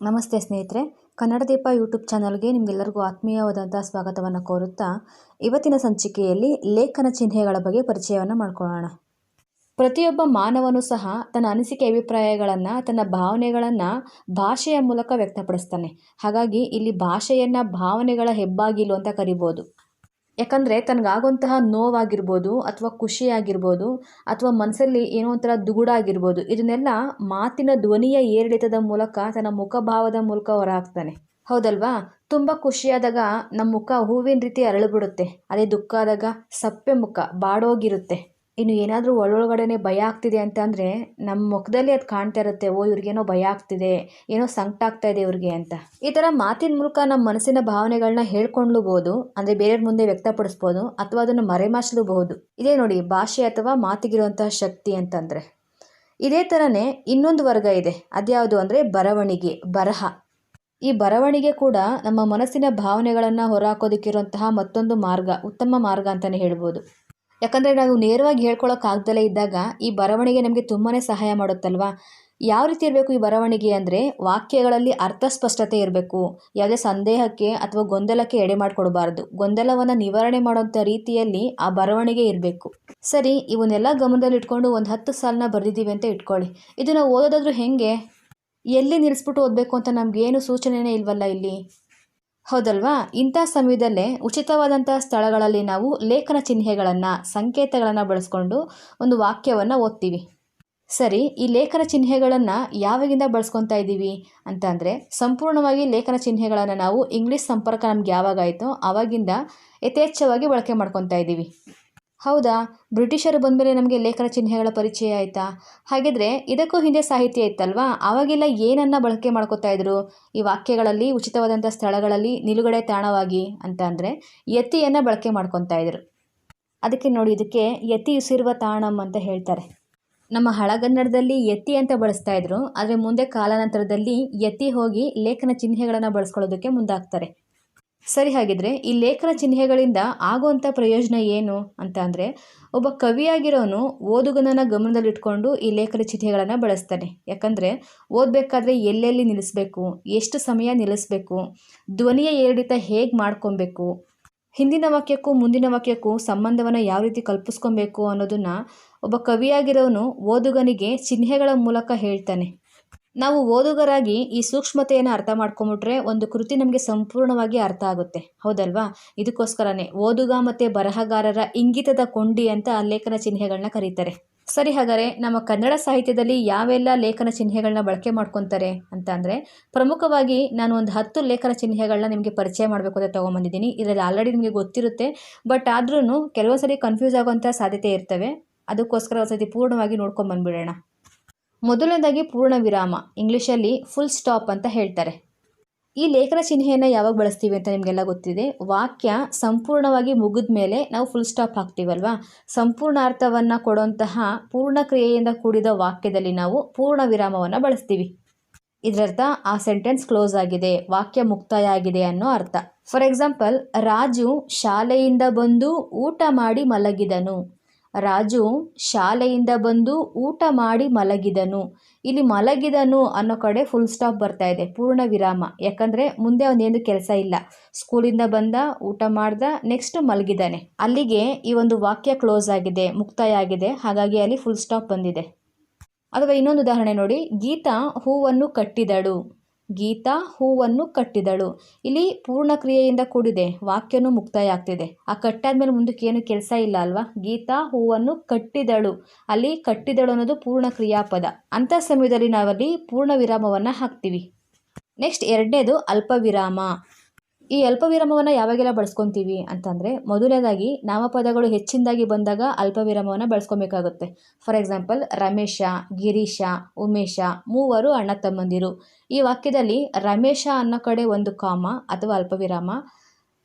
ನಮಸ್ತೆ ಸ್ನೇಹಿತರೆ, ಕನ್ನಡ ದೀಪ ಯೂಟ್ಯೂಬ್ ಚಾನಲ್ಗೆ ನಿಮಗೆಲ್ಲರಿಗೂ ಆತ್ಮೀಯವಾದಂಥ ಸ್ವಾಗತವನ್ನು ಕೋರುತ್ತಾ ಇವತ್ತಿನ ಸಂಚಿಕೆಯಲ್ಲಿ ಲೇಖನ ಚಿಹ್ನೆಗಳ ಬಗ್ಗೆ ಪರಿಚಯವನ್ನು ಮಾಡ್ಕೊಳ್ಳೋಣ. ಪ್ರತಿಯೊಬ್ಬ ಮಾನವನು ಸಹ ತನ್ನ ಅನಿಸಿಕೆ ಅಭಿಪ್ರಾಯಗಳನ್ನು, ತನ್ನ ಭಾವನೆಗಳನ್ನು ಭಾಷೆಯ ಮೂಲಕ ವ್ಯಕ್ತಪಡಿಸ್ತಾನೆ. ಹಾಗಾಗಿ ಇಲ್ಲಿ ಭಾಷೆಯನ್ನು ಭಾವನೆಗಳ ಹೆಬ್ಬಾಗಿಲು ಅಂತ ಕರಿಬೋದು. ಯಾಕಂದರೆ ತನಗಾಗುವಂತಹ ನೋವಾಗಿರ್ಬೋದು ಅಥವಾ ಖುಷಿಯಾಗಿರ್ಬೋದು ಅಥವಾ ಮನಸ್ಸಲ್ಲಿ ಏನೋ ಒಂಥರ ದುಗುಡ ಆಗಿರ್ಬೋದು ಇದನ್ನೆಲ್ಲ ಮಾತಿನ ಧ್ವನಿಯ ಏರಿಳಿತದ ಮೂಲಕ ತನ್ನ ಮುಖಭಾವದ ಮೂಲಕ ಹೊರಹಾಕ್ತಾನೆ. ಹೌದಲ್ವಾ? ತುಂಬ ಖುಷಿಯಾದಾಗ ನಮ್ಮ ಮುಖ ಹೂವಿನ ರೀತಿ ಅರಳಿಬಿಡುತ್ತೆ ಅದೇ ದುಃಖ ಆದಾಗ ಸಪ್ಪೆ ಮುಖ, ಬಾಡೋಗಿರುತ್ತೆ. ಇನ್ನು ಏನಾದರೂ ಒಳೊಳಗಡೆನೆ ಭಯ ಆಗ್ತಿದೆ ಅಂತ ಅಂದರೆ ನಮ್ಮ ಮುಖದಲ್ಲಿ ಅದು ಕಾಣ್ತಾ ಇರುತ್ತೆ, ಓ, ಇವ್ರಿಗೇನೋ ಭಯ ಆಗ್ತಿದೆ, ಏನೋ ಸಂಕಟ ಆಗ್ತಾ ಇದೆ ಇವ್ರಿಗೆ ಅಂತ. ಈ ಥರ ಮಾತಿನ ಮೂಲಕ ನಮ್ಮ ಮನಸ್ಸಿನ ಭಾವನೆಗಳನ್ನ ಹೇಳ್ಕೊಳ್ಳಬಹುದು ಅಂದರೆ ಬೇರೆಯವ್ರ ಮುಂದೆ ವ್ಯಕ್ತಪಡಿಸ್ಬೋದು, ಅಥವಾ ಅದನ್ನು ಮರೆಮಾಚಲೂಬಹುದು. ಇದೇ ನೋಡಿ, ಭಾಷೆ ಅಥವಾ ಮಾತಿಗಿರುವಂತಹ ಶಕ್ತಿ ಅಂತಂದರೆ. ಇದೇ ಥರನೇ ಇನ್ನೊಂದು ವರ್ಗ ಇದೆ, ಅದ್ಯಾವುದು ಅಂದರೆ ಬರವಣಿಗೆ, ಬರಹ. ಈ ಬರವಣಿಗೆ ಕೂಡ ನಮ್ಮ ಮನಸ್ಸಿನ ಭಾವನೆಗಳನ್ನು ಹೊರಹಾಕೋದಕ್ಕಿರುವಂತಹ ಮತ್ತೊಂದು ಮಾರ್ಗ, ಉತ್ತಮ ಮಾರ್ಗ ಅಂತಲೇ ಹೇಳ್ಬೋದು. ಯಾಕಂದರೆ ನಾವು ನೇರವಾಗಿ ಹೇಳ್ಕೊಳಕ್ಕಾಗ್ದಲೇ ಇದ್ದಾಗ ಈ ಬರವಣಿಗೆ ನಮಗೆ ತುಂಬಾ ಸಹಾಯ ಮಾಡುತ್ತಲ್ವಾ? ಯಾವ ರೀತಿ ಇರಬೇಕು ಈ ಬರವಣಿಗೆ ಅಂದರೆ ವಾಕ್ಯಗಳಲ್ಲಿ ಅರ್ಥ ಸ್ಪಷ್ಟತೆ ಇರಬೇಕು. ಯಾವುದೇ ಸಂದೇಹಕ್ಕೆ ಅಥವಾ ಗೊಂದಲಕ್ಕೆ ಎಡೆ ಮಾಡಿಕೊಡಬಾರ್ದು. ಗೊಂದಲವನ್ನು ನಿವಾರಣೆ ಮಾಡುವಂಥ ರೀತಿಯಲ್ಲಿ ಆ ಬರವಣಿಗೆ ಇರಬೇಕು. ಸರಿ, ಇವನ್ನೆಲ್ಲ ಗಮನದಲ್ಲಿ ಇಟ್ಕೊಂಡು ಒಂದು ಹತ್ತು ಸಾಲನ್ನ ಬರೆದಿದ್ದೀವಿ ಅಂತ ಇಟ್ಕೊಳ್ಳಿ. ಇದನ್ನು ಓದೋದಾದ್ರೂ ಹೇಗೆ? ಎಲ್ಲಿ ನಿಲ್ಲಿಸ್ಬಿಟ್ಟು ಓದಬೇಕು ಅಂತ ನಮಗೇನು ಸೂಚನೆನೇ ಇಲ್ವಲ್ಲ ಇಲ್ಲಿ? ಹೌದಲ್ವಾ? ಇಂಥ ಸಮಯದಲ್ಲೇ ಉಚಿತವಾದಂಥ ಸ್ಥಳಗಳಲ್ಲಿ ನಾವು ಲೇಖನ ಚಿಹ್ನೆಗಳನ್ನು, ಸಂಕೇತಗಳನ್ನು ಬಳಸ್ಕೊಂಡು ಒಂದು ವಾಕ್ಯವನ್ನು ಓದ್ತೀವಿ. ಸರಿ, ಈ ಲೇಖನ ಚಿಹ್ನೆಗಳನ್ನು ಯಾವಾಗಿಂದ ಬಳಸ್ಕೊತಾ ಇದ್ದೀವಿ ಅಂತ ಅಂದರೆ ಸಂಪೂರ್ಣವಾಗಿ ಲೇಖನ ಚಿಹ್ನೆಗಳನ್ನು ನಾವು ಇಂಗ್ಲೀಷ್ ಸಂಪರ್ಕ ನಮ್ಗೆ ಯಾವಾಗಾಯಿತೋ ಆವಾಗಿಂದ ಯಥೇಚ್ಛವಾಗಿ ಬಳಕೆ ಮಾಡ್ಕೊತಾ ಇದ್ದೀವಿ. ಹೌದಾ? ಬ್ರಿಟಿಷರು ಬಂದಮೇಲೆ ನಮಗೆ ಲೇಖನ ಚಿಹ್ನೆಗಳ ಪರಿಚಯ ಆಯಿತಾ? ಹಾಗಿದ್ರೆ ಇದಕ್ಕೂ ಹಿಂದೆ ಸಾಹಿತ್ಯ ಇತ್ತಲ್ವಾ? ಆವಾಗೆಲ್ಲ ಏನನ್ನ ಬಳಕೆ ಮಾಡ್ಕೋತಾ ಇದ್ರು? ಈ ವಾಕ್ಯಗಳಲ್ಲಿ, ಉಚಿತವಾದಂಥ ಸ್ಥಳಗಳಲ್ಲಿ ನಿಲುಗಡೆ ತಾಣವಾಗಿ ಅಂತ ಅಂದರೆ ಎತ್ತಿಯನ್ನು ಬಳಕೆ ಮಾಡ್ಕೊತಾ ಇದ್ರು. ಅದಕ್ಕೆ ನೋಡಿ ಇದಕ್ಕೆ ಯತಿ ಉಸಿರುವ ತಾಣಂ ಅಂತ ಹೇಳ್ತಾರೆ. ನಮ್ಮ ಹಳಗನ್ನಡದಲ್ಲಿ ಯತಿ ಅಂತ ಬಳಸ್ತಾ ಇದ್ರು, ಆದರೆ ಮುಂದೆ ಕಾಲಾನಂತರದಲ್ಲಿ ಯತಿ ಹೋಗಿ ಲೇಖನ ಚಿಹ್ನೆಗಳನ್ನು ಬಳಸ್ಕೊಳ್ಳೋದಕ್ಕೆ ಮುಂದಾಗ್ತಾರೆ. ಸರಿ ಹಾಗಿದ್ರೆ ಈ ಲೇಖನ ಚಿಹ್ನೆಗಳಿಂದ ಆಗುವಂಥ ಪ್ರಯೋಜನ ಏನು ಅಂತ ಅಂದರೆ ಒಬ್ಬ ಕವಿಯಾಗಿರೋನು ಓದುಗನನ್ನು ಗಮನದಲ್ಲಿಟ್ಕೊಂಡು ಈ ಲೇಖನ ಚಿಹ್ನೆಗಳನ್ನು ಬಳಸ್ತಾನೆ. ಯಾಕಂದರೆ ಓದಬೇಕಾದ್ರೆ ಎಲ್ಲೆಲ್ಲಿ ನಿಲ್ಲಿಸ್ಬೇಕು, ಎಷ್ಟು ಸಮಯ ನಿಲ್ಲಿಸ್ಬೇಕು, ಧ್ವನಿಯ ಏರಿಳಿತ ಹೇಗೆ ಮಾಡ್ಕೊಬೇಕು, ಹಿಂದಿನ ವಾಕ್ಯಕ್ಕೂ ಮುಂದಿನ ವಾಕ್ಯಕ್ಕೂ ಸಂಬಂಧವನ್ನು ಯಾವ ರೀತಿ ಕಲ್ಪಿಸ್ಕೊಬೇಕು ಅನ್ನೋದನ್ನು ಒಬ್ಬ ಕವಿಯಾಗಿರೋನು ಓದುಗನಿಗೆ ಚಿಹ್ನೆಗಳ ಮೂಲಕ ಹೇಳ್ತಾನೆ. ನಾವು ಓದುಗರಾಗಿ ಈ ಸೂಕ್ಷ್ಮತೆಯನ್ನು ಅರ್ಥ ಮಾಡ್ಕೊಂಬಿಟ್ರೆ ಒಂದು ಕೃತಿ ನಮಗೆ ಸಂಪೂರ್ಣವಾಗಿ ಅರ್ಥ ಆಗುತ್ತೆ. ಹೌದಲ್ವಾ? ಇದಕ್ಕೋಸ್ಕರನೇ ಓದುಗ ಮತ್ತು ಬರಹಗಾರರ ಇಂಗಿತದ ಕೊಂಡಿ ಅಂತ ಲೇಖನ ಚಿಹ್ನೆಗಳನ್ನ ಕರೀತಾರೆ. ಸರಿ ಹಾಗಾದರೆ ನಮ್ಮ ಕನ್ನಡ ಸಾಹಿತ್ಯದಲ್ಲಿ ಯಾವೆಲ್ಲ ಲೇಖನ ಚಿಹ್ನೆಗಳನ್ನ ಬಳಕೆ ಮಾಡ್ಕೊತಾರೆ ಅಂತ ಅಂದರೆ ಪ್ರಮುಖವಾಗಿ ನಾನು ಒಂದು ಹತ್ತು ಲೇಖನ ಚಿಹ್ನೆಗಳನ್ನ ನಿಮಗೆ ಪರಿಚಯ ಮಾಡಬೇಕು ಅಂತ ತೊಗೊಂಬಂದಿದ್ದೀನಿ. ಇದರಲ್ಲಿ ಆಲ್ರೆಡಿ ನಿಮಗೆ ಗೊತ್ತಿರುತ್ತೆ. ಬಟ್ ಆದ್ರೂ ಕೆಲವೊಂದು ಸರಿ ಕನ್ಫ್ಯೂಸ್ ಆಗುವಂಥ ಸಾಧ್ಯತೆ ಇರ್ತವೆ. ಅದಕ್ಕೋಸ್ಕರ ಒಂದು ಸತಿ ಪೂರ್ಣವಾಗಿ ನೋಡ್ಕೊಂಬಂದ್ಬಿಡೋಣ. ಮೊದಲನೇದಾಗಿ ಪೂರ್ಣ ವಿರಾಮ, ಇಂಗ್ಲೀಷಲ್ಲಿ ಫುಲ್ ಸ್ಟಾಪ್ ಅಂತ ಹೇಳ್ತಾರೆ. ಈ ಲೇಖನ ಚಿಹ್ನೆಯನ್ನು ಯಾವಾಗ ಬಳಸ್ತೀವಿ ಅಂತ ನಿಮಗೆಲ್ಲ ಗೊತ್ತಿದೆ. ವಾಕ್ಯ ಸಂಪೂರ್ಣವಾಗಿ ಮುಗಿದ ಮೇಲೆ ನಾವು ಫುಲ್ ಸ್ಟಾಪ್ ಹಾಕ್ತೀವಲ್ವಾ? ಸಂಪೂರ್ಣ ಅರ್ಥವನ್ನು ಕೊಡುವಂತಹ ಪೂರ್ಣ ಕ್ರಿಯೆಯಿಂದ ಕೂಡಿದ ವಾಕ್ಯದಲ್ಲಿ ನಾವು ಪೂರ್ಣ ವಿರಾಮವನ್ನು ಬಳಸ್ತೀವಿ. ಇದರರ್ಥ ಆ ಸೆಂಟೆನ್ಸ್ ಕ್ಲೋಸ್ ಆಗಿದೆ, ವಾಕ್ಯ ಮುಕ್ತಾಯ ಆಗಿದೆ ಅನ್ನೋ ಅರ್ಥ. ಫಾರ್ ಎಕ್ಸಾಂಪಲ್ ರಾಜು ಶಾಲೆಯಿಂದ ಬಂದು ಊಟ ಮಾಡಿ ಮಲಗಿದನು. ರಾಜು ಶಾಲೆಯಿಂದ ಬಂದು ಊಟ ಮಾಡಿ ಮಲಗಿದನು. ಇಲ್ಲಿ ಮಲಗಿದನು ಅನ್ನೋ ಕಡೆ ಫುಲ್ ಸ್ಟಾಪ್ ಬರ್ತಾ ಇದೆ, ಪೂರ್ಣ ವಿರಾಮ. ಯಾಕಂದರೆ ಮುಂದೆ ಅವನೇನು ಕೆಲಸ ಇಲ್ಲ. ಸ್ಕೂಲಿಂದ ಬಂದ, ಊಟ ಮಾಡ್ದ ನೆಕ್ಸ್ಟ್ ಮಲಗಿದಾನೆ. ಅಲ್ಲಿಗೆ ಈ ಒಂದು ವಾಕ್ಯ ಕ್ಲೋಸ್ ಆಗಿದೆ, ಮುಕ್ತಾಯ ಆಗಿದೆ. ಹಾಗಾಗಿ ಅಲ್ಲಿ ಫುಲ್ ಸ್ಟಾಪ್ ಬಂದಿದೆ. ಅಥವಾ ಇನ್ನೊಂದು ಉದಾಹರಣೆ ನೋಡಿ. ಗೀತಾ ಹೂವನ್ನು ಕಟ್ಟಿದಳು. ಗೀತಾ ಹೂವನ್ನು ಕಟ್ಟಿದಳು. ಇಲ್ಲಿ ಪೂರ್ಣ ಕ್ರಿಯೆಯಿಂದ ಕೂಡಿದೆ, ವಾಕ್ಯನೂ ಮುಕ್ತಾಯ ಆಗ್ತಿದೆ ಆ ಕಟ್ಟಾದ್ಮೇಲೆ ಮುಂದಕ್ಕೆ ಏನು ಕೆಲಸ ಇಲ್ಲ ಅಲ್ವಾ? ಗೀತಾ ಹೂವನ್ನು ಕಟ್ಟಿದಳು. ಅಲ್ಲಿ ಕಟ್ಟಿದಳು ಅನ್ನೋದು ಪೂರ್ಣ ಕ್ರಿಯಾಪದ ಅಂಥ ಸಮಯದಲ್ಲಿ ನಾವಲ್ಲಿ ಪೂರ್ಣ ವಿರಾಮವನ್ನು ಹಾಕ್ತೀವಿ. ನೆಕ್ಸ್ಟ್ ಎರಡನೇದು ಅಲ್ಪ ವಿರಾಮ ಈ ಅಲ್ಪ ವಿರಾಮವನ್ನು ಯಾವಾಗೆಲ್ಲ ಬಳಸ್ಕೊತೀವಿ ಅಂತಂದರೆ ಮೊದಲನೇದಾಗಿ ನಾಮಪದಗಳು ಹೆಚ್ಚಿನದಾಗಿ ಬಂದಾಗ ಅಲ್ಪ ವಿರಾಮವನ್ನು ಬಳಸ್ಕೊಬೇಕಾಗುತ್ತೆ. ಫಾರ್ ಎಕ್ಸಾಂಪಲ್ ರಮೇಶ, ಗಿರೀಶ, ಉಮೇಶ ಮೂವರು ಅಣ್ಣ ತಮ್ಮಂದಿರು. ಈ ವಾಕ್ಯದಲ್ಲಿ ರಮೇಶ ಅನ್ನೋ ಕಡೆ ಒಂದು ಕಾಮ ಅಥವಾ ಅಲ್ಪ ವಿರಾಮ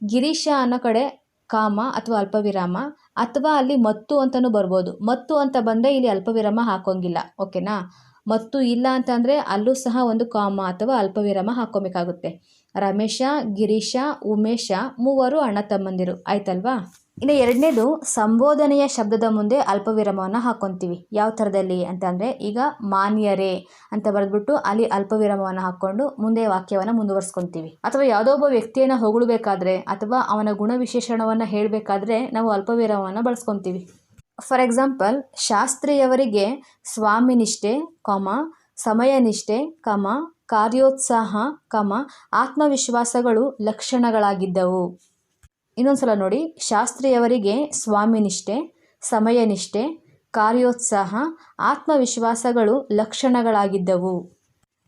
ಗಿರೀಶ ಅನ್ನೋ ಕಡೆ ಕಾಮ ಅಥವಾ ಅಲ್ಪ ವಿರಾಮ ಅಥವಾ ಅಲ್ಲಿ ಮತ್ತು ಅಂತಲೂ ಬರ್ಬೋದು. ಮತ್ತು ಅಂತ ಬಂದರೆ ಇಲ್ಲಿ ಅಲ್ಪ ವಿರಾಮ ಹಾಕೋಂಗಿಲ್ಲ ಓಕೆನಾ ಮತ್ತು ಇಲ್ಲ ಅಂತಂದರೆ ಅಲ್ಲೂ ಸಹ ಒಂದು ಕಾಮ ಅಥವಾ ಅಲ್ಪ ವಿರಾಮ ಹಾಕ್ಕೊಬೇಕಾಗುತ್ತೆ ರಮೇಶ, ಗಿರೀಶ, ಉಮೇಶ ಮೂವರು ಅಣ್ಣ ತಮ್ಮಂದಿರು. ಆಯ್ತಲ್ವಾ? ಇನ್ನು ಎರಡನೇದು, ಸಂಬೋಧನೆಯ ಶಬ್ದದ ಮುಂದೆ ಅಲ್ಪವಿರಾಮವನ್ನು ಹಾಕ್ಕೊತೀವಿ ಯಾವ ಥರದಲ್ಲಿ ಅಂತಂದರೆ ಈಗ ಮಾನ್ಯರೇ ಅಂತ ಬರೆದ್ಬಿಟ್ಟು ಅಲ್ಲಿ ಅಲ್ಪವಿರಾಮವನ್ನು ಹಾಕ್ಕೊಂಡು ಮುಂದೆ ವಾಕ್ಯವನ್ನು ಮುಂದುವರ್ಸ್ಕೊತೀವಿ. ಅಥವಾ ಯಾವುದೋ ಒಬ್ಬ ವ್ಯಕ್ತಿಯನ್ನು ಹೊಗಳಬೇಕಾದ್ರೆ ಅಥವಾ ಅವನ ಗುಣವಿಶೇಷಣವನ್ನು ಹೇಳಬೇಕಾದ್ರೆ ನಾವು ಅಲ್ಪವಿರಾಮವನ್ನು ಬಳಸ್ಕೊತೀವಿ. ಫಾರ್ ಎಕ್ಸಾಂಪಲ್, ಶಾಸ್ತ್ರಿಯವರಿಗೆ ಸ್ವಾಮಿನಿಷ್ಠೆ, ಕಾಮ, ಸಮಯನಿಷ್ಠೆ, ಕಮ ಕಾರ್ಯೋತ್ಸಾಹ, ಕಮ, ಆತ್ಮವಿಶ್ವಾಸಗಳು ಲಕ್ಷಣಗಳಾಗಿದ್ದವು. ಇನ್ನೊಂದ್ಸಲ ನೋಡಿ, ಶಾಸ್ತ್ರಿಯವರಿಗೆ ಸ್ವಾಮಿನಿಷ್ಠೆ ಸಮಯನಿಷ್ಠೆ ಕಾರ್ಯೋತ್ಸಾಹ, ಆತ್ಮವಿಶ್ವಾಸಗಳು ಲಕ್ಷಣಗಳಾಗಿದ್ದವು.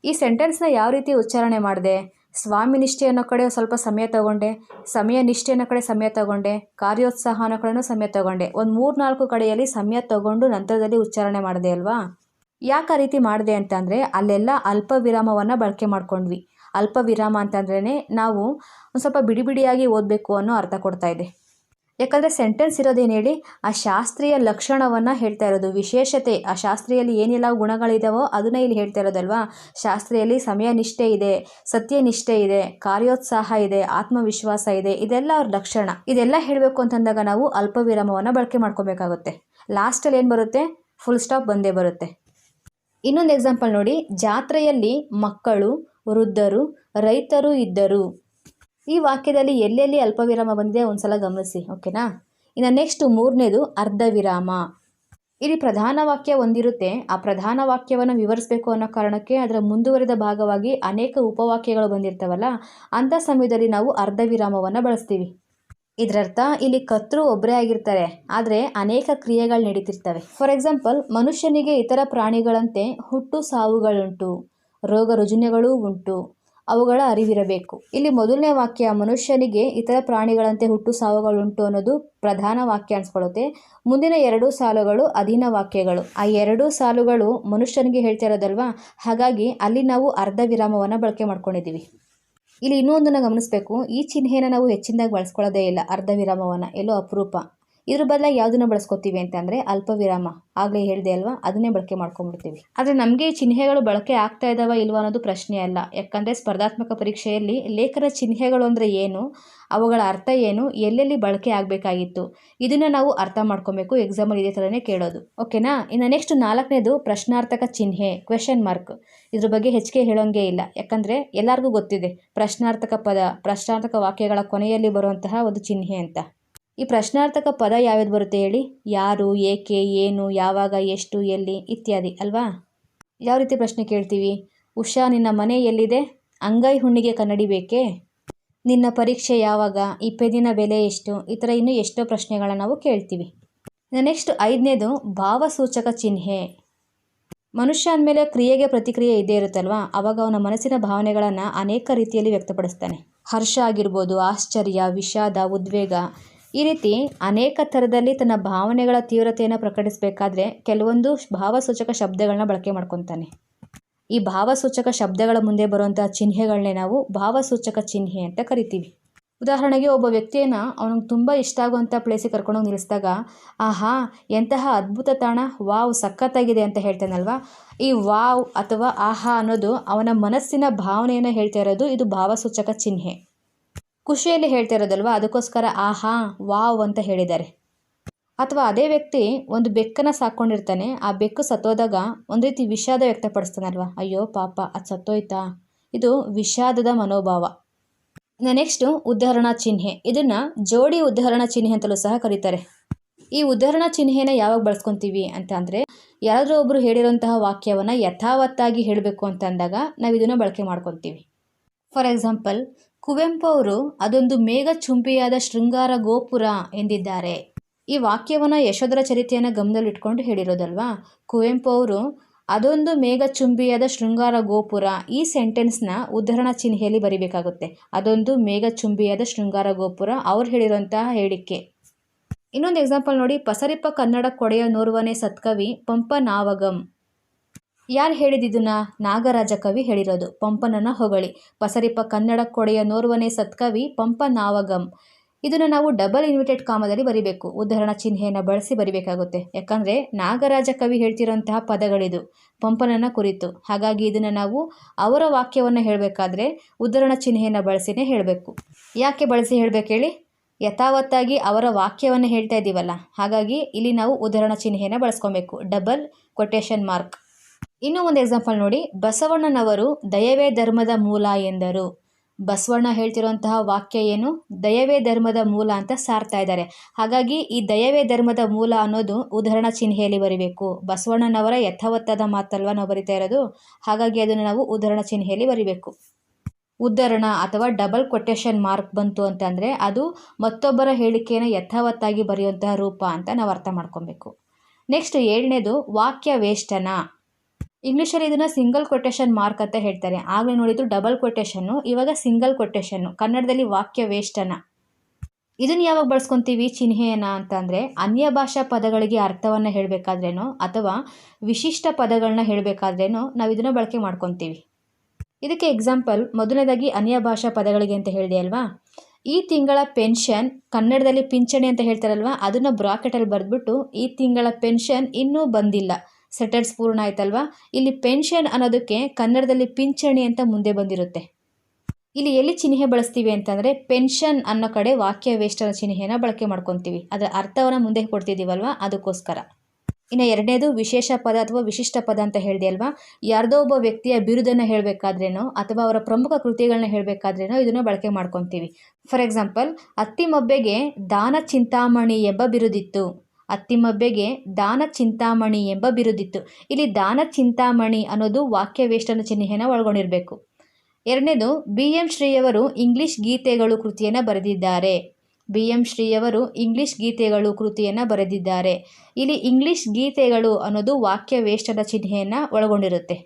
ಈ ಸೆಂಟೆನ್ಸ್ನ ಯಾವ ರೀತಿ ಉಚ್ಚಾರಣೆ ಮಾಡಿದೆ? ಸ್ವಾಮಿನಿಷ್ಠೆ ಅನ್ನೋ ಕಡೆ ಸ್ವಲ್ಪ ಸಮಯ ತಗೊಂಡೆ, ಸಮಯ ನಿಷ್ಠೆ ಅನ್ನೋ ಕಡೆ ಸಮಯ ತಗೊಂಡೆ, ಕಾರ್ಯೋತ್ಸಾಹ ಅನ್ನೋ ಕಡೆನೂ ಸಮಯ ತಗೊಂಡೆ. ಒಂದು ಮೂರು ನಾಲ್ಕು ಕಡೆಯಲ್ಲಿ ಸಮಯ ತಗೊಂಡು ನಂತರದಲ್ಲಿ ಉಚ್ಚಾರಣೆ ಮಾಡಿದೆ ಅಲ್ವಾ? ಯಾಕೆ ಆ ರೀತಿ ಮಾಡಿದೆ ಅಂತಂದರೆ ಅಲ್ಲೆಲ್ಲ ಅಲ್ಪ ವಿರಾಮವನ್ನು ಬಳಕೆ ಮಾಡ್ಕೊಂಡ್ವಿ. ಅಲ್ಪ ವಿರಾಮ ಅಂತಂದ್ರೇ ನಾವು ಒಂದು ಸ್ವಲ್ಪ ಬಿಡಿ ಬಿಡಿಯಾಗಿ ಓದಬೇಕು ಅನ್ನೋ ಅರ್ಥ ಕೊಡ್ತಾ ಇದೆ. ಯಾಕಂದರೆ ಸೆಂಟೆನ್ಸ್ ಇರೋದೇನು ಹೇಳಿ? ಆ ಶಾಸ್ತ್ರೀಯ ಲಕ್ಷಣವನ್ನು ಹೇಳ್ತಾ ಇರೋದು. ವಿಶೇಷತೆ, ಆ ಶಾಸ್ತ್ರೀಯಲ್ಲಿ ಏನೆಲ್ಲ ಗುಣಗಳಿದಾವೋ ಅದನ್ನ ಇಲ್ಲಿ ಹೇಳ್ತಾ ಇರೋದಲ್ವಾ? ಶಾಸ್ತ್ರೀಯಲ್ಲಿ ಸಮಯ ನಿಷ್ಠೆ ಇದೆ ಸತ್ಯ ನಿಷ್ಠೆ ಇದೆ, ಕಾರ್ಯೋತ್ಸಾಹ ಇದೆ, ಆತ್ಮವಿಶ್ವಾಸ ಇದೆ, ಇದೆಲ್ಲ ಅವ್ರ ಲಕ್ಷಣ. ಇದೆಲ್ಲ ಹೇಳಬೇಕು ಅಂತಂದಾಗ ನಾವು ಅಲ್ಪ ವಿರಾಮವನ್ನು ಬಳಕೆ ಮಾಡ್ಕೋಬೇಕಾಗುತ್ತೆ. ಲಾಸ್ಟಲ್ಲಿ ಏನು ಬರುತ್ತೆ? ಫುಲ್ ಸ್ಟಾಪ್ ಬಂದೇ ಬರುತ್ತೆ. ಇನ್ನೊಂದು ಎಕ್ಸಾಂಪಲ್ ನೋಡಿ. ಜಾತ್ರೆಯಲ್ಲಿ ಮಕ್ಕಳು, ವೃದ್ಧರು, ರೈತರು ಇದ್ದರು. ಈ ವಾಕ್ಯದಲ್ಲಿ ಎಲ್ಲೆಲ್ಲಿ ಅಲ್ಪವಿರಾಮ ಬಂದಿದೆ ಒಂದ್ಸಲ ಗಮನಿಸಿ ಓಕೆನಾ ಇನ್ನು ನೆಕ್ಸ್ಟ್ ಮೂರನೇದು ಅರ್ಧ ವಿರಾಮ ಇಲ್ಲಿ ಪ್ರಧಾನ ವಾಕ್ಯ ಒಂದಿರುತ್ತೆ. ಆ ಪ್ರಧಾನ ವಾಕ್ಯವನ್ನು ವಿವರಿಸಬೇಕು ಅನ್ನೋ ಕಾರಣಕ್ಕೆ ಅದರ ಮುಂದುವರಿದ ಭಾಗವಾಗಿ ಅನೇಕ ಉಪವಾಕ್ಯಗಳು ಬಂದಿರ್ತಾವಲ್ಲ ಅಂಥ ಸಮಯದಲ್ಲಿ ನಾವು ಅರ್ಧ ವಿರಾಮವನ್ನು ಬಳಸ್ತೀವಿ. ಇದರರ್ಥ ಇಲ್ಲಿ ಕತ್ರು ಒಬ್ಬರೇ ಆಗಿರ್ತಾರೆ, ಆದರೆ ಅನೇಕ ಕ್ರಿಯೆಗಳು ನಡೀತಿರ್ತವೆ. ಫಾರ್ ಎಕ್ಸಾಂಪಲ್ ಮನುಷ್ಯನಿಗೆ ಇತರ ಪ್ರಾಣಿಗಳಂತೆ ಹುಟ್ಟು ಸಾವುಗಳುಂಟು, ರೋಗ ರುಜಿನಗಳೂ ಉಂಟು, ಅವುಗಳ ಅರಿವಿರಬೇಕು. ಇಲ್ಲಿ ಮೊದಲನೇ ವಾಕ್ಯ, ಮನುಷ್ಯನಿಗೆ ಇತರ ಪ್ರಾಣಿಗಳಂತೆ ಹುಟ್ಟು ಸಾವುಗಳುಂಟು ಅನ್ನೋದು ಪ್ರಧಾನ ವಾಕ್ಯ ಅನ್ಸ್ಕೊಳ್ಳುತ್ತೆ. ಮುಂದಿನ ಎರಡು ಸಾಲುಗಳು ಅಧೀನ ವಾಕ್ಯಗಳು. ಆ ಎರಡು ಸಾಲುಗಳು ಮನುಷ್ಯನಿಗೆ ಹೇಳ್ತಾ ಇರೋದಲ್ವಾ? ಹಾಗಾಗಿ ಅಲ್ಲಿ ನಾವು ಅರ್ಧ ವಿರಾಮವನ್ನು ಬಳಕೆ ಮಾಡ್ಕೊಂಡಿದ್ದೀವಿ. ಇಲ್ಲಿ ಇನ್ನೂ ಒಂದನ್ನು ಗಮನಿಸಬೇಕು. ಈ ಚಿಹ್ನೆಯನ್ನು ನಾವು ಹೆಚ್ಚಿನದಾಗಿ ಬಳಸ್ಕೊಳ್ಳೋದೇ ಇಲ್ಲ. ಅರ್ಧ ವಿರಾಮವನ್ನು ಎಲ್ಲೋ ಅಪರೂಪ. ಇದ್ರ ಬದಲ ಯಾವುದನ್ನು ಬಳಸ್ಕೊತೀವಿ ಅಂತಂದರೆ ಅಲ್ಪ ವಿರಾಮ ಆಗಲೇ ಹೇಳಿದೆ ಅಲ್ವಾ? ಅದನ್ನೇ ಬಳಕೆ ಮಾಡ್ಕೊಂಡ್ಬಿಡ್ತೀವಿ. ಆದರೆ ನಮಗೆ ಚಿಹ್ನೆಗಳು ಬಳಕೆ ಆಗ್ತಾ ಇದಾವ ಇಲ್ವಾ ಅನ್ನೋದು ಪ್ರಶ್ನೆ ಅಲ್ಲ. ಯಾಕಂದರೆ ಸ್ಪರ್ಧಾತ್ಮಕ ಪರೀಕ್ಷೆಯಲ್ಲಿ ಲೇಖನ ಚಿಹ್ನೆಗಳು ಅಂದರೆ ಏನು, ಅವುಗಳ ಅರ್ಥ ಏನು, ಎಲ್ಲೆಲ್ಲಿ ಬಳಕೆ ಆಗಬೇಕಾಗಿತ್ತು, ಇದನ್ನ ನಾವು ಅರ್ಥ ಮಾಡ್ಕೊಬೇಕು ಎಕ್ಸಾಮಲ್ಲಿ ಇದೇ ಥರನೇ ಕೇಳೋದು. ಓಕೆನಾ? ಇನ್ನು ನೆಕ್ಸ್ಟ್ ನಾಲ್ಕನೇದು ಪ್ರಶ್ನಾರ್ಥಕ ಚಿಹ್ನೆ ಕ್ವೆಶನ್ ಮಾರ್ಕ್ ಇದ್ರ ಬಗ್ಗೆ ಹೆಚ್ಚಿಗೆ ಹೇಳೋಂಗೆ ಇಲ್ಲ. ಯಾಕಂದರೆ ಎಲ್ಲರಿಗೂ ಗೊತ್ತಿದೆ, ಪ್ರಶ್ನಾರ್ಥಕ ಪದ, ಪ್ರಶ್ನಾರ್ಥಕ ವಾಕ್ಯಗಳ ಕೊನೆಯಲ್ಲಿ ಬರುವಂತಹ ಒಂದು ಚಿಹ್ನೆ ಅಂತ. ಈ ಪ್ರಶ್ನಾರ್ಥಕ ಪದ ಯಾವ್ಯಾವ್ದು ಬರುತ್ತೆ ಹೇಳಿ? ಯಾರು, ಏಕೆ, ಏನು, ಯಾವಾಗ, ಎಷ್ಟು, ಎಲ್ಲಿ ಇತ್ಯಾದಿ, ಅಲ್ವಾ? ಯಾವ ರೀತಿ ಪ್ರಶ್ನೆ ಕೇಳ್ತೀವಿ? ಉಷಾ, ನಿನ್ನ ಮನೆ ಎಲ್ಲಿದೆ? ಅಂಗೈ ಹುಣ್ಣಿಗೆ ಕನ್ನಡಿ ಬೇಕೇ? ನಿನ್ನ ಪರೀಕ್ಷೆ ಯಾವಾಗ? ಈ ಪೆನ್ನಿನ ಬೆಲೆ ಎಷ್ಟು? ಈ ಥರ ಇನ್ನೂ ಎಷ್ಟೋ ಪ್ರಶ್ನೆಗಳನ್ನ ನಾವು ಕೇಳ್ತೀವಿ. ನೆಕ್ಸ್ಟ್ ಐದನೇದು ಭಾವಸೂಚಕ ಚಿಹ್ನೆ. ಮನುಷ್ಯ ಅಂದಮೇಲೆ ಕ್ರಿಯೆಗೆ ಪ್ರತಿಕ್ರಿಯೆ ಇದ್ದೇ ಇರುತ್ತಲ್ವಾ? ಅವಾಗ ಅವನ ಮನಸ್ಸಿನ ಭಾವನೆಗಳನ್ನು ಅನೇಕ ರೀತಿಯಲ್ಲಿ ವ್ಯಕ್ತಪಡಿಸ್ತಾನೆ. ಹರ್ಷ ಆಗಿರ್ಬೋದು, ಆಶ್ಚರ್ಯ, ವಿಷಾದ, ಉದ್ವೇಗ ಈ ರೀತಿ ಅನೇಕ ಥರದಲ್ಲಿ ತನ್ನ ಭಾವನೆಗಳ ತೀವ್ರತೆಯನ್ನು ಪ್ರಕಟಿಸಬೇಕಾದ್ರೆ ಕೆಲವೊಂದು ಭಾವಸೂಚಕ ಶಬ್ದಗಳನ್ನ ಬಳಕೆ ಮಾಡ್ಕೊತಾನೆ. ಈ ಭಾವಸೂಚಕ ಶಬ್ದಗಳ ಮುಂದೆ ಬರುವಂತಹ ಚಿಹ್ನೆಗಳನ್ನೇ ನಾವು ಭಾವಸೂಚಕ ಚಿಹ್ನೆ ಅಂತ ಕರಿತೀವಿ. ಉದಾಹರಣೆಗೆ ಒಬ್ಬ ವ್ಯಕ್ತಿಯನ್ನು ಅವನಿಗೆ ತುಂಬ ಇಷ್ಟ ಆಗುವಂಥ ಪ್ಲೇಸಿಗೆ ಕರ್ಕೊಂಡೋಗಿ ನಿಲ್ಲಿಸಿದಾಗ, ಆಹಾ, ಎಂತಹ ಅದ್ಭುತ ತಾಣ, ವಾವ್, ಸಖತ್ತಾಗಿದೆ ಅಂತ ಹೇಳ್ತಾನಲ್ವಾ? ಈ ವಾವ್ ಅಥವಾ ಆಹಾ ಅನ್ನೋದು ಅವನ ಮನಸ್ಸಿನ ಭಾವನೆಯನ್ನು ಹೇಳ್ತಾ ಇರೋದು, ಇದು ಭಾವಸೂಚಕ ಚಿಹ್ನೆ. ಖುಷಿಯಲ್ಲಿ ಹೇಳ್ತಾ ಇರೋದಲ್ವ? ಅದಕ್ಕೋಸ್ಕರ ಆಹಾ, ವಾವ್ ಅಂತ ಹೇಳಿದ್ದಾರೆ. ಅಥವಾ ಅದೇ ವ್ಯಕ್ತಿ ಒಂದು ಬೆಕ್ಕನ್ನು ಸಾಕ್ಕೊಂಡಿರ್ತಾನೆ, ಆ ಬೆಕ್ಕು ಸತ್ತೋದಾಗ ಒಂದು ರೀತಿ ವಿಷಾದ ವ್ಯಕ್ತಪಡಿಸ್ತಾನಲ್ವ? ಅಯ್ಯೋ ಪಾಪ, ಅದು ಸತ್ತೋಯ್ತಾ? ಇದು ವಿಷಾದದ ಮನೋಭಾವ. ನೆಕ್ಸ್ಟು ಉದಾಹರಣಾ ಚಿಹ್ನೆ. ಇದನ್ನು ಜೋಡಿ ಉದಾಹರಣಾ ಚಿಹ್ನೆ ಅಂತಲೂ ಸಹ ಕರೀತಾರೆ. ಈ ಉದಾಹರಣಾ ಚಿಹ್ನೆನ ಯಾವಾಗ ಬಳಸ್ಕೊತೀವಿ ಅಂತ ಅಂದರೆ, ಯಾರಾದರೂ ಒಬ್ಬರು ಹೇಳಿರೋಂತಹ ವಾಕ್ಯವನ್ನು ಯಥಾವತ್ತಾಗಿ ಹೇಳಬೇಕು ಅಂತ ಅಂದಾಗ ನಾವು ಇದನ್ನು ಬಳಕೆ ಮಾಡ್ಕೊತೀವಿ. ಫಾರ್ ಎಕ್ಸಾಂಪಲ್ ಕುವೆಂಪು ಅವರು ಅದೊಂದು ಮೇಘ ಚುಂಬಿಯಾದ ಶೃಂಗಾರ ಗೋಪುರ ಎಂದಿದ್ದಾರೆ. ಈ ವಾಕ್ಯವನ್ನು ಯಶೋಧರ ಚರಿತೆಯನ್ನು ಗಮನದಲ್ಲಿಟ್ಕೊಂಡು ಹೇಳಿರೋದಲ್ವಾ? ಕುವೆಂಪು ಅವರು ಅದೊಂದು ಮೇಘ ಚುಂಬಿಯಾದ ಶೃಂಗಾರ ಗೋಪುರ ಈ ಸೆಂಟೆನ್ಸ್ನ ಉದ್ಧರಣ ಚಿಹ್ನೆಯಲ್ಲಿ ಬರಿಬೇಕಾಗುತ್ತೆ. ಅದೊಂದು ಮೇಘ ಚುಂಬಿಯಾದ ಶೃಂಗಾರ ಗೋಪುರ ಅವ್ರು ಹೇಳಿರೋಂತಹ ಹೇಳಿಕೆ. ಇನ್ನೊಂದು ಎಕ್ಸಾಂಪಲ್ ನೋಡಿ ಪಸರಿಪ್ಪ ಕನ್ನಡ ಕೊಡೆಯ ನೋರ್ವನೇ ಸತ್ಕವಿ ಪಂಪ ನಾವಗಂ ಯಾರು ಹೇಳಿದಿದನ್ನ ನಾಗರಾಜ ಕವಿ ಹೇಳಿರೋದು. ಪಂಪನನ ಹೊಗಳಿ. ಪಸರಿಪ ಕನ್ನಡ ಕೊಡೆಯ ನೋರ್ವನೇ ಸತ್ಕವಿ ಪಂಪ ನಾವಗಂ ಇದನ್ನು ನಾವು ಡಬಲ್ ಇನ್ವಿಟೆಡ್ ಕಾಮದಲ್ಲಿ ಬರಿಬೇಕು. ಉದಾಹರಣ ಚಿಹ್ನೆಯನ್ನು ಬಳಸಿ ಬರಿಬೇಕಾಗುತ್ತೆ. ಯಾಕಂದರೆ ನಾಗರಾಜ ಕವಿ ಹೇಳ್ತಿರೋಂತಹ ಪದಗಳಿದು ಪಂಪನನ ಕುರಿತು. ಹಾಗಾಗಿ ಇದನ್ನು ನಾವು ಅವರ ವಾಕ್ಯವನ್ನು ಹೇಳಬೇಕಾದ್ರೆ ಉದಾಹರಣ ಚಿಹ್ನೆಯನ್ನು ಬಳಸಿನೇ ಹೇಳಬೇಕು. ಯಾಕೆ ಬಳಸಿ ಹೇಳಬೇಕು ಹೇಳಿ? ಯಥಾವತ್ತಾಗಿ ಅವರ ವಾಕ್ಯವನ್ನು ಹೇಳ್ತಾ ಇದ್ದೀವಲ್ಲ ಹಾಗಾಗಿ ಇಲ್ಲಿ ನಾವು ಉದಾಹರಣ ಚಿಹ್ನೆಯನ್ನು ಬಳಸ್ಕೊಬೇಕು. Double quotation mark. ಇನ್ನೂ ಒಂದು ಎಕ್ಸಾಂಪಲ್ ನೋಡಿ. ಬಸವಣ್ಣನವರು ದಯವೇ ಧರ್ಮದ ಮೂಲ ಎಂದರು. ಬಸವಣ್ಣ ಹೇಳ್ತಿರುವಂತಹ ವಾಕ್ಯ ಏನು? ದಯವೇ ಧರ್ಮದ ಮೂಲ ಅಂತ ಸಾರ್ತಾ ಇದ್ದಾರೆ. ಹಾಗಾಗಿ ಈ ದಯವೇ ಧರ್ಮದ ಮೂಲ ಅನ್ನೋದು ಉದಾಹರಣ ಚಿಹ್ನೆಯಲ್ಲಿ ಬರಿಬೇಕು? ಬಸವಣ್ಣನವರ ಯಥಾವತ್ತಾದ ಮಾತಲ್ವ ನಾವು ಬರಿತಾ ಇರೋದು? ಹಾಗಾಗಿ ಅದನ್ನು ನಾವು ಉದಾಹರಣ ಚಿಹ್ನೆಯಲ್ಲಿ ಬರಿಬೇಕು? ಉದ್ಧರಣ ಅಥವಾ ಡಬಲ್ ಕೊಟೇಶನ್ ಮಾರ್ಕ್ ಬಂತು ಅಂತಂದರೆ ಅದು ಮತ್ತೊಬ್ಬರ ಹೇಳಿಕೆಯನ್ನು ಯಥಾವತ್ತಾಗಿ ಬರೆಯುವಂತಹ ರೂಪ ಅಂತ ನಾವು ಅರ್ಥ ಮಾಡ್ಕೊಬೇಕು. ನೆಕ್ಸ್ಟ್ ಏಳನೇದು ವಾಕ್ಯ ವೇಷ್ಟನ. ಇಂಗ್ಲೀಷಲ್ಲಿ ಇದನ್ನು ಸಿಂಗಲ್ ಕೊಟೇಶನ್ ಮಾರ್ಕ್ ಅಂತ ಹೇಳ್ತಾರೆ. ಆಗಲೇ ನೋಡಿದ್ದು ಡಬಲ್ ಕೊಟೇಶನ್ನು ಇವಾಗ ಸಿಂಗಲ್ ಕೊಟೇಶನ್ನು ಕನ್ನಡದಲ್ಲಿ ವಾಕ್ಯ ವೇಷ್ಟನ ಇದನ್ನು ಯಾವಾಗ ಬಳಸ್ಕೊತೀವಿ? ಚಿಹ್ನೆಯನ್ನ ಅಂತಂದರೆ ಅನ್ಯ ಭಾಷಾ ಪದಗಳಿಗೆ ಅರ್ಥವನ್ನು ಹೇಳಬೇಕಾದ್ರೇನೋ ಅಥವಾ ವಿಶಿಷ್ಟ ಪದಗಳನ್ನ ಹೇಳಬೇಕಾದ್ರೇನೋ ನಾವು ಇದನ್ನು ಬಳಕೆ ಮಾಡ್ಕೊತೀವಿ. ಇದಕ್ಕೆ ಎಕ್ಸಾಂಪಲ್ ಮೊದಲನೇದಾಗಿ ಅನ್ಯ ಭಾಷಾ ಪದಗಳಿಗೆ ಅಂತ ಹೇಳಿದೆ ಅಲ್ವಾ? ಈ ತಿಂಗಳ ಪೆನ್ಷನ್ ಕನ್ನಡದಲ್ಲಿ ಪಿಂಚಣಿ ಅಂತ ಹೇಳ್ತಾರಲ್ವಾ? ಅದನ್ನು ಬ್ರಾಕೆಟಲ್ಲಿ ಬರೆದ್ಬಿಟ್ಟು ಈ ತಿಂಗಳ ಪೆನ್ಷನ್ ಇನ್ನೂ ಬಂದಿಲ್ಲ. ಸೆಟರ್ಸ್ ಪೂರ್ಣ ಆಯ್ತಲ್ವಾ? ಇಲ್ಲಿ ಪೆನ್ಷನ್ ಅನ್ನೋದಕ್ಕೆ ಕನ್ನಡದಲ್ಲಿ ಪಿಂಚಣಿ ಅಂತ ಮುಂದೆ ಬಂದಿರುತ್ತೆ. ಇಲ್ಲಿ ಎಲ್ಲಿ ಚಿಹ್ನೆ ಬಳಸ್ತೀವಿ ಅಂತಂದರೆ ಪೆನ್ಷನ್ ಅನ್ನೋ ಕಡೆ ವಾಕ್ಯ ವೇಷ್ಟನ ಚಿಹ್ನೆಯನ್ನ ಬಳಕೆ ಮಾಡ್ಕೊತೀವಿ. ಅದರ ಅರ್ಥವನ್ನು ಮುಂದೆ ಕೊಡ್ತಿದ್ದೀವಲ್ವ? ಅದಕ್ಕೋಸ್ಕರ. ಇನ್ನು ಎರಡನೇದು ವಿಶೇಷ ಪದ ಅಥವಾ ವಿಶಿಷ್ಟ ಪದ ಅಂತ ಹೇಳಿದೆ ಅಲ್ವಾ? ಯಾರ್ದೋ ಒಬ್ಬ ವ್ಯಕ್ತಿಯ ಬಿರುದನ್ನು ಹೇಳಬೇಕಾದ್ರೇನೋ ಅಥವಾ ಅವರ ಪ್ರಮುಖ ಕೃತಿಗಳನ್ನ ಹೇಳಬೇಕಾದ್ರೇನೋ ಇದನ್ನು ಬಳಕೆ ಮಾಡ್ಕೊತೀವಿ. ಫಾರ್ ಎಕ್ಸಾಂಪಲ್, ಅತ್ತಿಮೊಬ್ಬೆಗೆ ದಾನ ಚಿಂತಾಮಣಿ ಎಂಬ ಬಿರುದಿತ್ತು. ಅತ್ತಿಮಬ್ಬೆಗೆ ದಾನ ಚಿಂತಾಮಣಿ ಎಂಬ ಬಿರುದಿತ್ತು. ಇಲ್ಲಿ ದಾನ ಚಿಂತಾಮಣಿ ಅನ್ನೋದು ವಾಕ್ಯ ವೇಷ್ಟನ ಚಿಹ್ನೆಯನ್ನು ಒಳಗೊಂಡಿರಬೇಕು. ಎರಡನೇದು, ಬಿ ಎಂ ಶ್ರೀಯವರು ಇಂಗ್ಲಿಷ್ ಗೀತೆಗಳು ಕೃತಿಯನ್ನು ಬರೆದಿದ್ದಾರೆ. ಬಿ ಎಂ ಶ್ರೀಯವರು ಇಂಗ್ಲಿಷ್ ಗೀತೆಗಳು ಕೃತಿಯನ್ನು ಬರೆದಿದ್ದಾರೆ. ಇಲ್ಲಿ ಇಂಗ್ಲಿಷ್ ಗೀತೆಗಳು ಅನ್ನೋದು ವಾಕ್ಯ ವೇಷ್ಟದ ಚಿಹ್ನೆಯನ್ನು ಒಳಗೊಂಡಿರುತ್ತೆ.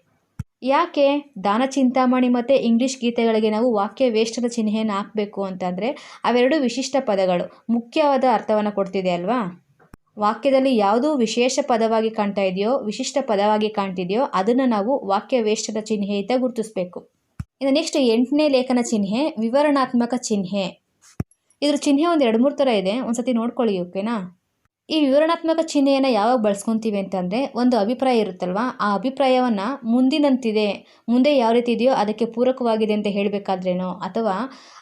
ಯಾಕೆ ದಾನ ಚಿಂತಾಮಣಿ ಮತ್ತು ಇಂಗ್ಲಿಷ್ ಗೀತೆಗಳಿಗೆ ನಾವು ವಾಕ್ಯ ವೇಷ್ಟದ ಚಿಹ್ನೆಯನ್ನು ಹಾಕಬೇಕು ಅಂತಂದರೆ ಅವೆರಡು ವಿಶಿಷ್ಟ ಪದಗಳು, ಮುಖ್ಯವಾದ ಅರ್ಥವನ್ನು ಕೊಡ್ತಿದೆ ಅಲ್ವಾ? ವಾಕ್ಯದಲ್ಲಿ ಯಾವುದು ವಿಶೇಷ ಪದವಾಗಿ ಕಾಣ್ತಾ ಇದೆಯೋ, ವಿಶಿಷ್ಟ ಪದವಾಗಿ ಕಾಣ್ತಿದೆಯೋ, ಅದನ್ನು ನಾವು ವಾಕ್ಯ ವೇಷ್ಟದ ಚಿಹ್ನೆಯಿಂದ ಗುರುತಿಸಬೇಕು. ಇನ್ನು ನೆಕ್ಸ್ಟ್ ಎಂಟನೇ ಲೇಖನ ಚಿಹ್ನೆ, ವಿವರಣಾತ್ಮಕ ಚಿಹ್ನೆ. ಇದ್ರ ಚಿಹ್ನೆ ಒಂದು ಎರಡು ಮೂರು ಥರ ಇದೆ ಒಂದು ಸತಿ ನೋಡ್ಕೊಳ್ಳಿ ಓಕೆನಾ ಈ ವಿವರಣಾತ್ಮಕ ಚಿಹ್ನೆಯನ್ನು ಯಾವಾಗ ಬಳಸ್ಕೊತೀವಿ ಅಂತಂದರೆ, ಒಂದು ಅಭಿಪ್ರಾಯ ಇರುತ್ತಲ್ವ? ಆ ಅಭಿಪ್ರಾಯವನ್ನು ಮುಂದಿನಂತಿದೆ, ಮುಂದೆ ಯಾವ ರೀತಿ ಇದೆಯೋ ಅದಕ್ಕೆ ಪೂರಕವಾಗಿದೆ ಅಂತ ಹೇಳಬೇಕಾದ್ರೇನೋ, ಅಥವಾ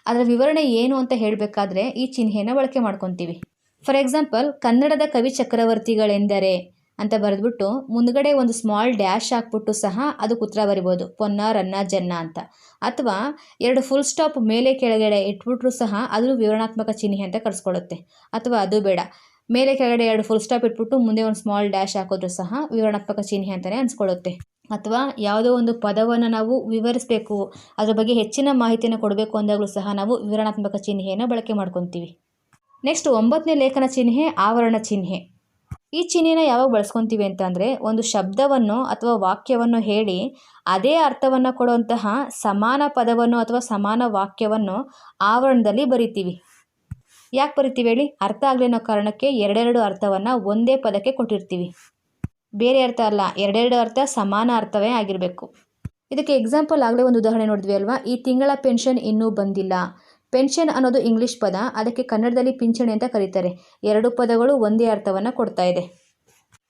ಅದರ ವಿವರಣೆ ಏನು ಅಂತ ಹೇಳಬೇಕಾದ್ರೆ ಈ ಚಿಹ್ನೆಯನ್ನು ಬಳಕೆ ಮಾಡ್ಕೊತೀವಿ. ಫಾರ್ ಎಕ್ಸಾಂಪಲ್ ಕನ್ನಡದ ಕವಿ ಚಕ್ರವರ್ತಿಗಳೆಂದರೆ ಅಂತ ಬರೆದ್ಬಿಟ್ಟು ಮುಂದ್ಗಡೆ ಒಂದು ಸ್ಮಾಲ್ ಡ್ಯಾಶ್ ಹಾಕ್ಬಿಟ್ಟು ಸಹ ಅದಕ್ಕೆ ಉತ್ತರ ಬರಿಬೋದು. ಪೊನ್ನ, ರನ್ನ, ಜನ್ನ ಅಂತ. ಅಥವಾ ಎರಡು ಫುಲ್ ಸ್ಟಾಪ್ ಮೇಲೆ ಕೆಳಗಡೆ ಇಟ್ಬಿಟ್ರು ಸಹ ಅದು ವಿವರಣಾತ್ಮಕ ಚಿಹ್ನೆ ಅಂತ ಕರೆಸ್ಕೊಳ್ಳುತ್ತೆ. ಅಥವಾ ಅದು ಬೇಡ. ಮೇಲೆ ಕೆಳಗಡೆ ಎರಡು ಫುಲ್ ಸ್ಟಾಪ್ ಇಟ್ಬಿಟ್ಟು ಮುಂದೆ ಒಂದು ಸ್ಮಾಲ್ ಡ್ಯಾಶ್ ಹಾಕೋದ್ರು ಸಹ ವಿವರಣಾತ್ಮಕ ಚಿಹ್ನೆ ಅಂತಲೇ ಅನ್ಸ್ಕೊಳ್ಳುತ್ತೆ. ಅಥವಾ ಯಾವುದೋ ಒಂದು ಪದವನ್ನು ನಾವು ವಿವರಿಸಬೇಕು, ಅದ್ರ ಬಗ್ಗೆ ಹೆಚ್ಚಿನ ಮಾಹಿತಿಯನ್ನು ಕೊಡಬೇಕು ಅಂದಾಗಲೂ ಸಹ ನಾವು ವಿವರಣಾತ್ಮಕ ಚಿಹ್ನೆಯನ್ನು ಬಳಕೆ ಮಾಡ್ಕೊತೀವಿ. ನೆಕ್ಸ್ಟ್ ಒಂಬತ್ತನೇ ಲೇಖನ ಚಿಹ್ನೆ, ಆವರಣ ಚಿಹ್ನೆ. ಈ ಚಿಹ್ನೆನ ಯಾವಾಗ ಬಳಸ್ಕೊತೀವಿ ಅಂತಂದರೆ, ಒಂದು ಶಬ್ದವನ್ನು ಅಥವಾ ವಾಕ್ಯವನ್ನು ಹೇಳಿ, ಅದೇ ಅರ್ಥವನ್ನು ಕೊಡುವಂತಹ ಸಮಾನ ಪದವನ್ನು ಅಥವಾ ಸಮಾನ ವಾಕ್ಯವನ್ನು ಆವರಣದಲ್ಲಿ ಬರಿತೀವಿ. ಯಾಕೆ ಬರಿತೀವಿ ಹೇಳಿ? ಅರ್ಥ ಆಗಲಿ ಅನ್ನೋ ಕಾರಣಕ್ಕೆ ಎರಡೆರಡು ಅರ್ಥವನ್ನು ಒಂದೇ ಪದಕ್ಕೆ ಕೊಟ್ಟಿರ್ತೀವಿ. ಬೇರೆ ಅರ್ಥ ಅಲ್ಲ, ಎರಡೆರಡು ಅರ್ಥ ಸಮಾನ ಅರ್ಥವೇ ಆಗಿರಬೇಕು. ಇದಕ್ಕೆ ಎಕ್ಸಾಂಪಲ್ ಆಗಲೇ ಒಂದು ಉದಾಹರಣೆ ನೋಡಿದ್ವಿ ಅಲ್ವಾ? ಈ ತಿಂಗಳ ಪೆನ್ಷನ್ ಇನ್ನೂ ಬಂದಿಲ್ಲ. ಪೆನ್ಷನ್ ಅನ್ನೋದು ಇಂಗ್ಲಿಷ್ ಪದ, ಅದಕ್ಕೆ ಕನ್ನಡದಲ್ಲಿ ಪಿಂಚಣಿ ಅಂತ ಕರೀತಾರೆ. ಎರಡು ಪದಗಳು ಒಂದೇ ಅರ್ಥವನ್ನು ಕೊಡ್ತಾ ಇದೆ.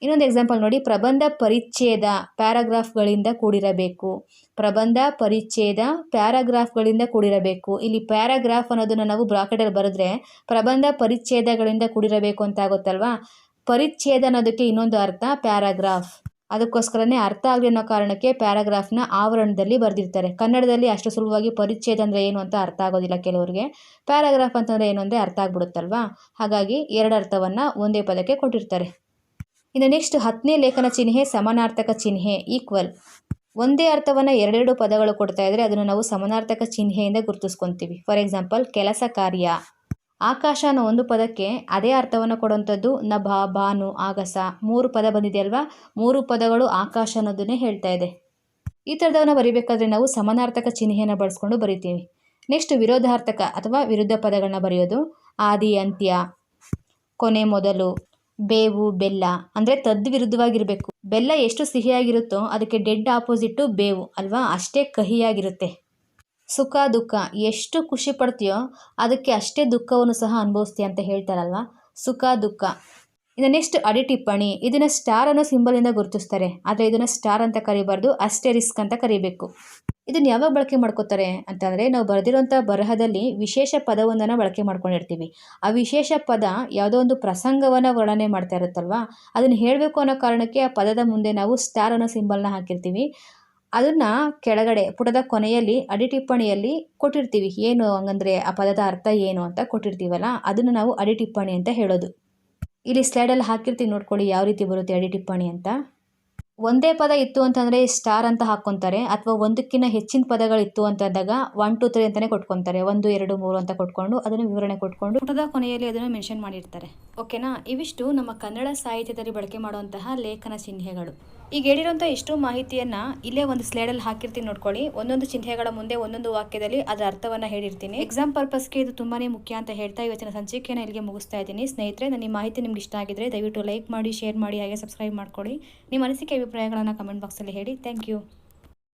ಇನ್ನೊಂದು ಎಕ್ಸಾಂಪಲ್ ನೋಡಿ, ಪ್ರಬಂಧ ಪರಿಚ್ಛೇದ ಪ್ಯಾರಾಗ್ರಾಫ್ಗಳಿಂದ ಕೂಡಿರಬೇಕು. ಪ್ರಬಂಧ ಪರಿಚ್ಛೇದ ಪ್ಯಾರಾಗ್ರಾಫ್ಗಳಿಂದ ಕೂಡಿರಬೇಕು. ಇಲ್ಲಿ ಪ್ಯಾರಾಗ್ರಾಫ್ ಅನ್ನೋದನ್ನು ನಾವು ಬ್ರಾಕೆಟಲ್ಲಿ ಬರೆದ್ರೆ ಪ್ರಬಂಧ ಪರಿಚ್ಛೇದಗಳಿಂದ ಕೂಡಿರಬೇಕು ಅಂತ ಆಗುತ್ತಲ್ವಾ? ಪರಿಚ್ಛೇದ ಅನ್ನೋದಕ್ಕೆ ಇನ್ನೊಂದು ಅರ್ಥ ಪ್ಯಾರಾಗ್ರಾಫ್. ಅದಕ್ಕೋಸ್ಕರನೇ ಅರ್ಥ ಆಗಲಿ ಅನ್ನೋ ಕಾರಣಕ್ಕೆ ಪ್ಯಾರಾಗ್ರಾಫ್ನ ಆವರಣದಲ್ಲಿ ಬರೆದಿರ್ತಾರೆ. ಕನ್ನಡದಲ್ಲಿ ಅಷ್ಟು ಸುಲಭವಾಗಿ ಪರಿಚ್ಛೇದ ಅಂದರೆ ಏನು ಅಂತ ಅರ್ಥ ಆಗೋದಿಲ್ಲ ಕೆಲವರಿಗೆ. ಪ್ಯಾರಾಗ್ರಾಫ್ ಅಂತಂದರೆ ಏನು ಅಂದರೆ ಅರ್ಥ ಆಗ್ಬಿಡುತ್ತಲ್ವಾ? ಹಾಗಾಗಿ ಎರಡು ಅರ್ಥವನ್ನು ಒಂದೇ ಪದಕ್ಕೆ ಕೊಟ್ಟಿರ್ತಾರೆ. ಇನ್ನು ನೆಕ್ಸ್ಟ್, ಹತ್ತನೇ ಲೇಖನ ಚಿಹ್ನೆ ಸಮಾನಾರ್ಥಕ ಚಿಹ್ನೆ, ಈಕ್ವಲ್. ಒಂದೇ ಅರ್ಥವನ್ನು ಎರಡೆರಡು ಪದಗಳು ಕೊಡ್ತಾ ಇದ್ದರೆ ಅದನ್ನು ನಾವು ಸಮಾನಾರ್ಥಕ ಚಿಹ್ನೆಯಿಂದ ಗುರುತಿಸ್ಕೊತೀವಿ. ಫಾರ್ ಎಕ್ಸಾಂಪಲ್, ಕೆಲಸ ಕಾರ್ಯ. ಆಕಾಶ ಅನ್ನೋ ಒಂದು ಪದಕ್ಕೆ ಅದೇ ಅರ್ಥವನ್ನು ಕೊಡುವಂಥದ್ದು ನಭ ಭಾನು ಆಗಸ. ಮೂರು ಪದ ಬಂದಿದೆ ಅಲ್ವಾ? ಮೂರು ಪದಗಳು ಆಕಾಶ ಅನ್ನೋದನ್ನೇ ಹೇಳ್ತಾ ಇದೆ. ಈ ಥರದವನ್ನ ಬರಿಬೇಕಾದ್ರೆ ನಾವು ಸಮಾನಾರ್ಥಕ ಚಿಹ್ನೆಯನ್ನು ಬಳಸ್ಕೊಂಡು ಬರಿತೀವಿ. ನೆಕ್ಸ್ಟ್ ವಿರೋಧಾರ್ಥಕ ಅಥವಾ ವಿರುದ್ಧ ಪದಗಳನ್ನ ಬರೆಯೋದು ಆದಿ, ಅಂತ್ಯ, ಕೊನೆ, ಮೊದಲು, ಬೇವು, ಬೆಲ್ಲ. ಅಂದರೆ ತದ್ವಿರುದ್ಧವಾಗಿರಬೇಕು. ಬೆಲ್ಲ ಎಷ್ಟು ಸಿಹಿಯಾಗಿರುತ್ತೋ ಅದಕ್ಕೆ ಡೆಡ್ ಆಪೋಸಿಟ್ಟು ಬೇವು, ಅಲ್ವಾ? ಅಷ್ಟೇ ಕಹಿಯಾಗಿರುತ್ತೆ. ಸುಖ, ದುಃಖ ಎಷ್ಟು ಖುಷಿ ಪಡ್ತೀಯೋ ಅದಕ್ಕೆ ಅಷ್ಟೇ ದುಃಖವನ್ನು ಸಹ ಅನುಭವಿಸ್ತೀಯ ಅಂತ ಹೇಳ್ತಾರಲ್ವ? ಸುಖ, ದುಃಖ. ಇನ್ನು ನೆಕ್ಸ್ಟ್ ಅಡಿ ಟಿಪ್ಪಣಿ. ಇದನ್ನು ಸ್ಟಾರ್ ಅನ್ನೋ ಸಿಂಬಲಿಂದ ಗುರುತಿಸ್ತಾರೆ. ಆದರೆ ಇದನ್ನು ಸ್ಟಾರ್ ಅಂತ ಕರಿಬಾರ್ದು, ಅಷ್ಟೇ ರಿಸ್ಕ್ ಅಂತ ಕರಿಬೇಕು. ಇದನ್ನು ಯಾವಾಗ ಬಳಕೆ ಮಾಡ್ಕೋತಾರೆ ಅಂತಂದರೆ, ನಾವು ಬರೆದಿರೋಂಥ ಬರಹದಲ್ಲಿ ವಿಶೇಷ ಪದವೊಂದನ್ನು ಬಳಕೆ ಮಾಡ್ಕೊಂಡಿರ್ತೀವಿ. ಆ ವಿಶೇಷ ಪದ ಯಾವುದೋ ಒಂದು ಪ್ರಸಂಗವನ್ನು ವರ್ಣನೆ ಮಾಡ್ತಾ ಇರುತ್ತಲ್ವ? ಅದನ್ನು ಹೇಳಬೇಕು ಅನ್ನೋ ಕಾರಣಕ್ಕೆ ಆ ಪದದ ಮುಂದೆ ನಾವು ಸ್ಟಾರ್ ಅನ್ನೋ ಸಿಂಬಲ್ನ ಹಾಕಿರ್ತೀವಿ. ಅದನ್ನು ಕೆಳಗಡೆ, ಪುಟದ ಕೊನೆಯಲ್ಲಿ, ಅಡಿ ಟಿಪ್ಪಣಿಯಲ್ಲಿ ಕೊಟ್ಟಿರ್ತೀವಿ. ಏನು ಹಂಗಂದ್ರೆ, ಆ ಪದದ ಅರ್ಥ ಏನು ಅಂತ ಕೊಟ್ಟಿರ್ತೀವಲ್ಲ, ಅದನ್ನು ನಾವು ಅಡಿ ಟಿಪ್ಪಣಿ ಅಂತ ಹೇಳೋದು. ಇಲ್ಲಿ ಸ್ಲೈಡಲ್ಲಿ ಹಾಕಿರ್ತೀವಿ ನೋಡ್ಕೊಳ್ಳಿ, ಯಾವ ರೀತಿ ಬರುತ್ತೆ ಅಡಿ ಟಿಪ್ಪಣಿ ಅಂತ. ಒಂದೇ ಪದ ಇತ್ತು ಅಂತಂದರೆ ಸ್ಟಾರ್ ಅಂತ ಹಾಕ್ಕೊತಾರೆ ಅಥವಾ ಒಂದಕ್ಕಿಂತ ಹೆಚ್ಚಿನ ಪದಗಳಿತ್ತು ಅಂತಂದಾಗ ಒನ್, ಟು, ತ್ರೀ ಅಂತಲೇ ಕೊಟ್ಕೊತಾರೆ. ಒಂದು, ಎರಡು, ಮೂರು ಅಂತ ಕೊಟ್ಕೊಂಡು ಅದನ್ನು ವಿವರಣೆ ಕೊಟ್ಕೊಂಡು ಪುಟದ ಕೊನೆಯಲ್ಲಿ ಅದನ್ನು ಮೆನ್ಷನ್ ಮಾಡಿರ್ತಾರೆ. ಓಕೆನಾ? ಇವಿಷ್ಟು ನಮ್ಮ ಕನ್ನಡ ಸಾಹಿತ್ಯದಲ್ಲಿ ಬಳಕೆ ಮಾಡುವಂತಹ ಲೇಖನ ಚಿಹ್ನೆಗಳು. ಈಗ ಹೇಳಿರೋಂಥ ಇಷ್ಟು ಮಾಹಿತಿಯನ್ನು ಇಲ್ಲೇ ಒಂದು ಸ್ಲೈಡಲ್ಲಿ ಹಾಕಿರ್ತೀನಿ ನೋಡ್ಕೊಳ್ಳಿ. ಒಂದೊಂದು ಚಿಹ್ನೆಗಳ ಮುಂದೆ, ಒಂದೊಂದು ವಾಕ್ಯದಲ್ಲಿ ಅದರ ಅರ್ಥವನ್ನು ಹೇಳಿರ್ತೀನಿ. ಎಕ್ಸಾಮ್ ಪರ್ಪಸ್ಗೆ ಇದು ತುಂಬಾ ಮುಖ್ಯ ಅಂತ ಹೇಳ್ತಾ ಇವತ್ತಿನ ಸಂಚಿಕೆಯನ್ನು ಇಲ್ಲಿಗೆ ಮುಗಿಸ್ತಾ ಇದ್ದೀನಿ. ಸ್ನೇಹಿತರೆ, ನನ್ನ ಈ ಮಾಹಿತಿ ನಿಮ್ಗೆ ಇಷ್ಟ ಆಗಿದ್ರೆ ದಯವಿಟ್ಟು ಲೈಕ್ ಮಾಡಿ ಶೇರ್ ಮಾಡಿ, ಹಾಗೆ ಸಬ್ಸ್ಕ್ರೈಬ್ ಮಾಡ್ಕೊಳ್ಳಿ. ನಿಮ್ಮ ಅನಿಸಿಕೆ, ಅಭಿಪ್ರಾಯಗಳನ್ನು ಕಮೆಂಟ್ ಬಾಕ್ಸಲ್ಲಿ ಹೇಳಿ. Thank you